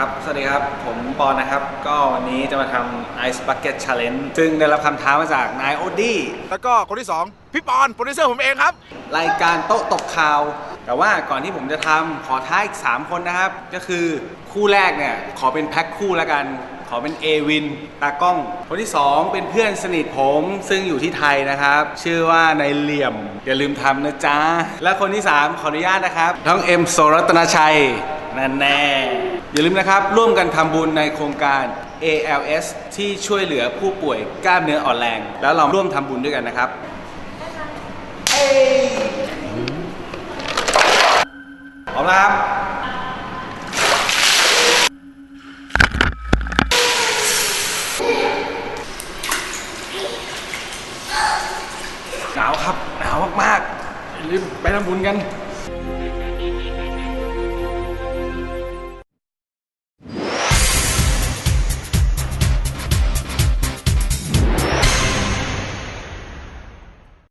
ครับ สวัสดีครับ ผมปอนนะครับ ก็วันนี้จะมาทำ Ice Bucket Challenge ซึ่งได้รับคำท้ามาจากนายโอดี้ แล้วก็คนที่ 2 พี่ปอน โปรดิวเซอร์ผมเองครับ รายการโต๊ะตกข่าว แต่ว่าก่อนที่ผมจะทำขอท้าอีก 3 คนนะครับ ก็คือคู่แรกเนี่ย ขอเป็นแพ็คคู่แล้วกัน ขอเป็นเอวิน ตากล้อง คนที่ 2 เป็นเพื่อนสนิทผม ซึ่งอยู่ที่ไทยนะครับ ชื่อว่านายเหลี่ยม อย่าลืมทำนะจ๊ะ และคนที่ 3 ขออนุญาตนะครับน้องเอ็มโซรัตนาชัย นั่นแน่ อย่าลืมนะครับ ร่วมกันทำบุญในโครงการ ALS ที่ช่วยเหลือผู้ป่วยกล้ามเนื้ออ่อนแรง แล้วเราร่วมทำบุญด้วยกันนะครับพร้อมแล้วครับ หนาวครับ หนาวมากๆอย่าลืมไปทำบุญกัน